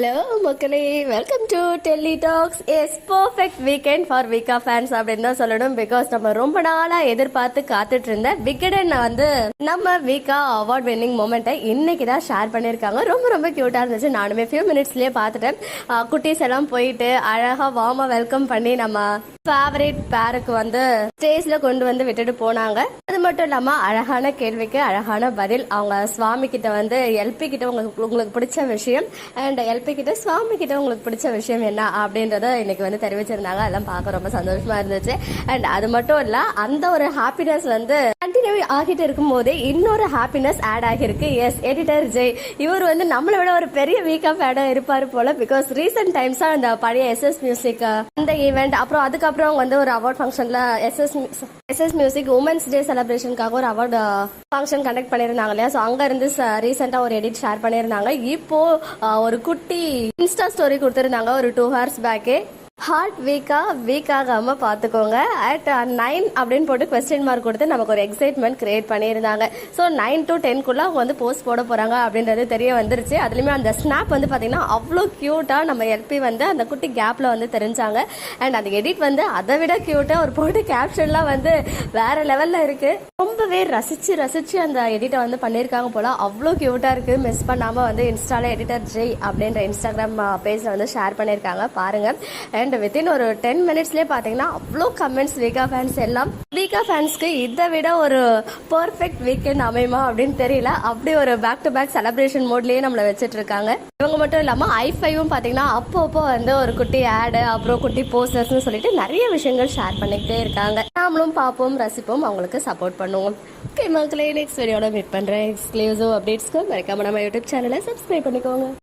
Hello மக்களே. Welcome to Delhi talks yes perfect weekend for வீக்கா fans அப்படின்னு தான் சொல்லணும். பிகாஸ் நம்ம ரொம்ப நாளாக எதிர்பார்த்து காத்துட்டு இருந்த விகடன் வந்து நம்ம வீக்கா அவார்ட் வின்னிங் மூமெண்ட்டை இன்னைக்கு தான் ஷேர் பண்ணியிருக்காங்க. ரொம்ப ரொம்ப க்யூட்டாக இருந்துச்சு. நானுமே ஃபியூ மினிட்ஸ்லேயே பார்த்துட்டேன். குட்டீஸ் எல்லாம் போயிட்டு அழகாக வார்மாக வெல்கம் பண்ணி நம்ம ஃபேவரட் பேருக்கு வந்து ஸ்டேஜ்ல கொண்டு வந்து விட்டுட்டு போனாங்க. அது மட்டும் இல்லாம அழகான கேள்விக்கு அழகான பதில் அவங்க சுவாமி கிட்ட வந்து எல்பி கிட்ட உங்களுக்கு உங்களுக்கு பிடிச்ச விஷயம் அண்ட் எல்பி கிட்ட சுவாமி கிட்ட உங்களுக்கு பிடிச்ச விஷயம் என்ன அப்படின்றத இன்னைக்கு வந்து தெரிவிச்சிருந்தாங்க. அதெல்லாம் பார்க்க ரொம்ப சந்தோஷமா இருந்துச்சு. அண்ட் அது மட்டும் இல்ல அந்த ஒரு ஹாப்பினஸ் வந்து கண்டினியூ ஆகிட்டு இருக்கும் போதே இன்னொரு ஹாப்பினஸ் ஆட் ஆகியிருக்கு. எஸ் எடிட்டர் ஜெய் இவர் வந்து நம்மளை விட ஒரு பெரிய வீக்கப் ஃபேடா இருப்பாரு போல பிகாஸ் ரீசெண்ட் டைம்ஸாக அந்த பழைய எஸ்எஸ் மியூசிக் அந்த ஈவெண்ட் அப்புறம் அதுக்கப்புறம் வந்து ஒரு அவார்ட் ஃபங்க்ஷன்ல SS SS music women's day செலிப்ரேஷனுக்காக ஒரு அவார்ட் ஃபங்க்ஷன் கண்டக்ட் பண்ணியிருந்தாங்க இல்லையா? ஸோ அங்க இருந்து ரீசெண்டா ஒரு எடிட் ஷேர் பண்ணியிருந்தாங்க. இப்போ ஒரு குட்டி இன்ஸ்டா ஸ்டோரி கொடுத்திருந்தாங்க ஒரு டூ ஹவர்ஸ் பேக்கே ஹார்ட் வீக்காக வீக் பார்த்துக்கோங்க. பாத்துக்கோங்க அட் நைன் அப்படின்னு போட்டு கொஸ்டின் மார்க் கொடுத்து நமக்கு ஒரு எக்ஸைட்மெண்ட் கிரியேட் பண்ணியிருந்தாங்க. ஸோ நைன் டு டென்க்குள்ளே அவங்க வந்து போஸ்ட் போட போகிறாங்க அப்படின்றது தெரிய வந்துருச்சு. அதுலேயுமே அந்த ஸ்னாப் வந்து பார்த்திங்கன்னா அவ்வளோ க்யூட்டாக நம்ம எல்பி வந்து அந்த குட்டி கேப்பில் வந்து தெரிஞ்சாங்க. அண்ட் அந்த எடிட் வந்து அதை விட க்யூட்டாக ஒரு போட்டு கேப்ஷன்லாம் வந்து வேறு லெவலில் இருக்குது ரொம்பவே ரசித்து ரசித்து அந்த எடிட்டை வந்து பண்ணியிருக்காங்க போல். அவ்வளோ க்யூட்டாக இருக்குது மிஸ் பண்ணாமல் வந்து இன்ஸ்டால எடிட்டர் ஜெய் அப்படின்ற இன்ஸ்டாகிராம் பேஜில் uh, வந்து ஷேர் பண்ணியிருக்காங்க. பாருங்கள் அண்ட் வித்தின் ஒரு டென் மினிட்ஸ்லேயே பார்த்தீங்கன்னா அவ்வளோ கமெண்ட்ஸ் வீகா ஃபேன்ஸ் எல்லாம். வீகா ஃபேன்ஸ்க்கு இதை விட ஒரு பர்ஃபெக்ட் வீக்கெண்ட் அமையுமா அப்படின்னு தெரியல. அப்படி ஒரு பேக் டு பேக் செலிப்ரேஷன் மோட்லயே நம்மளை வச்சுட்டு இருக்காங்க. இவங்க மட்டும் இல்லாம ஐஃபைவும் பார்த்தீங்கன்னா அப்போ அப்போ வந்து ஒரு குட்டி ஆடு அப்புறம் குட்டி போஸ்டர்ஸ்னு சொல்லிட்டு நிறைய விஷயங்கள் ஷேர் பண்ணிக்கிட்டே இருக்காங்க. நாமளும் பார்ப்போம் ரசிப்போம் அவங்களுக்கு சப்போர்ட் பண்ணுவோம். ஓகே மக்களே நெக்ஸ்ட் வீடியோட மீட் பண்றேன். எக்ஸ்க்ளூசிவ் அப்டேட்ஸ்க்கு மறக்காம நம்ம யூடியூப் சேனலை சப்ஸ்கிரைப் பண்ணிக்கோங்க.